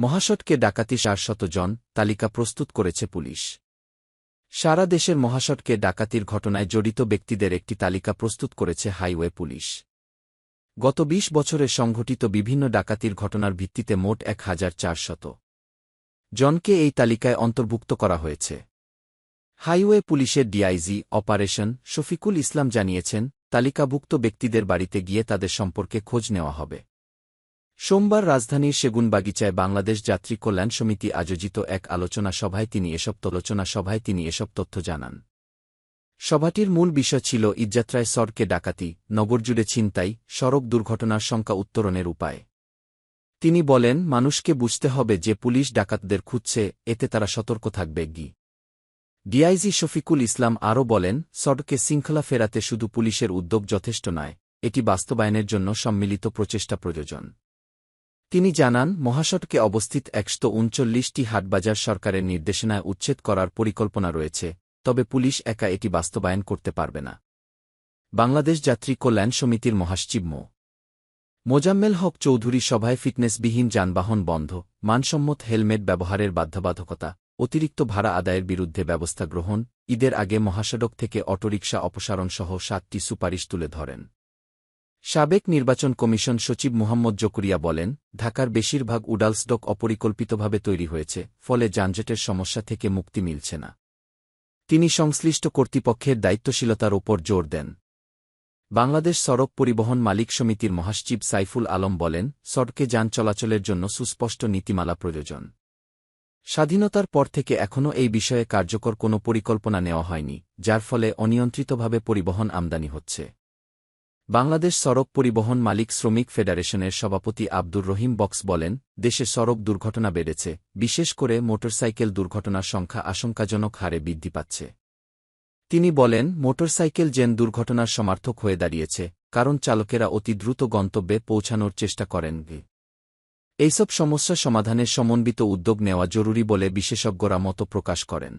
মহাসটকে ডাকাতি শত জন তালিকা প্রস্তুত করেছে পুলিশ। সারা দেশের মহাসটকে ডাকাতির ঘটনায় জড়িত ব্যক্তিদের একটি তালিকা প্রস্তুত করেছে হাইওয়ে পুলিশ। গত ২০ বছরে সংঘটিত বিভিন্ন ডাকাতির ঘটনার ভিত্তিতে মোট এক হাজার চারশত জনকে এই তালিকায় অন্তর্ভুক্ত করা হয়েছে। হাইওয়ে পুলিশের ডিআইজি অপারেশন শফিকুল ইসলাম জানিয়েছেন, তালিকাভুক্ত ব্যক্তিদের বাড়িতে গিয়ে তাদের সম্পর্কে খোঁজ নেওয়া হবে। সোমবার রাজধানীর সেগুনবাগিচায় বাংলাদেশ যাত্রী কল্যাণ সমিতি আয়োজিত এক আলোচনা সভায় তিনি এসব আলোচনা সভায় তিনি এসব তথ্য জানান। সভাটির মূল বিষয় ছিল ঈদযাত্রায় সড়কে ডাকাতি, নগরজুড়ে ছিনতাই, সড়ক দুর্ঘটনার সংখ্যা উত্তরণের উপায়। তিনি বলেন, মানুষকে বুঝতে হবে যে পুলিশ ডাকাতদের খুঁজছে, এতে তারা সতর্ক থাকবে। গি। ডিআইজি শফিকুল ইসলাম আরও বলেন, সড়কে শৃঙ্খলা ফেরাতে শুধু পুলিশের উদ্যোগ যথেষ্ট নয়, এটি বাস্তবায়নের জন্য সম্মিলিত প্রচেষ্টা প্রয়োজন। তিনি জানান, মহাসড়কে অবস্থিত একশো উনচল্লিশটি হাটবাজার সরকারের নির্দেশনায় উচ্ছেদ করার পরিকল্পনা রয়েছে, তবে পুলিশ একা এটি বাস্তবায়ন করতে পারবে না। বাংলাদেশ যাত্রী কল্যাণ সমিতির মহাসচিব মো. মোজাম্মেল হক চৌধুরী সভায় ফিটনেসবিহীন যানবাহন বন্ধ, মানসম্মত হেলমেট ব্যবহারের বাধ্যবাধকতা, অতিরিক্ত ভাড়া আদায়ের বিরুদ্ধে ব্যবস্থা গ্রহণ, ঈদের আগে মহাসড়ক থেকে অটোরিকশা অপসারণসহ সাতটি সুপারিশ তুলে ধরেন। সাবেক নির্বাচন কমিশন সচিব মোহাম্মদ জকুরিয়া বলেন, ঢাকার বেশিরভাগ উডালসডক অপরিকল্পিতভাবে তৈরি হয়েছে, ফলে যানজটের সমস্যা থেকে মুক্তি মিলছে না। তিনি সংশ্লিষ্ট কর্তৃপক্ষের দায়িত্বশীলতার ওপর জোর দেন। বাংলাদেশ সড়ক পরিবহন মালিক সমিতির মহাসচিব সাইফুল আলম বলেন, সড়কে যান চলাচলের জন্য সুস্পষ্ট নীতিমালা প্রয়োজন। স্বাধীনতার পর থেকে এখনও এই বিষয়ে কার্যকর কোনো পরিকল্পনা নেওয়া হয়নি, যার ফলে অনিয়ন্ত্রিতভাবে পরিবহন আমদানি হচ্ছে। বাংলাদেশ সড়ক পরিবহন মালিক শ্রমিক ফেডারেশনের সভাপতি আব্দুর রহিম বক্স বলেন, দেশে সড়ক দুর্ঘটনা বেড়েছে, বিশেষ করে মোটরসাইকেল দুর্ঘটনার সংখ্যা আশঙ্কাজনক হারে বৃদ্ধি পাচ্ছে। তিনি বলেন, মোটরসাইকেল জেন দুর্ঘটনার সমার্থক হয়ে দাঁড়িয়েছে, কারণ চালকেরা অতি দ্রুত গন্তব্যে পৌঁছানোর চেষ্টা করেন। এইসব সমস্যা সমাধানের সমন্বিত উদ্যোগ নেওয়া জরুরি বলে বিশেষজ্ঞরা মত প্রকাশ করেন।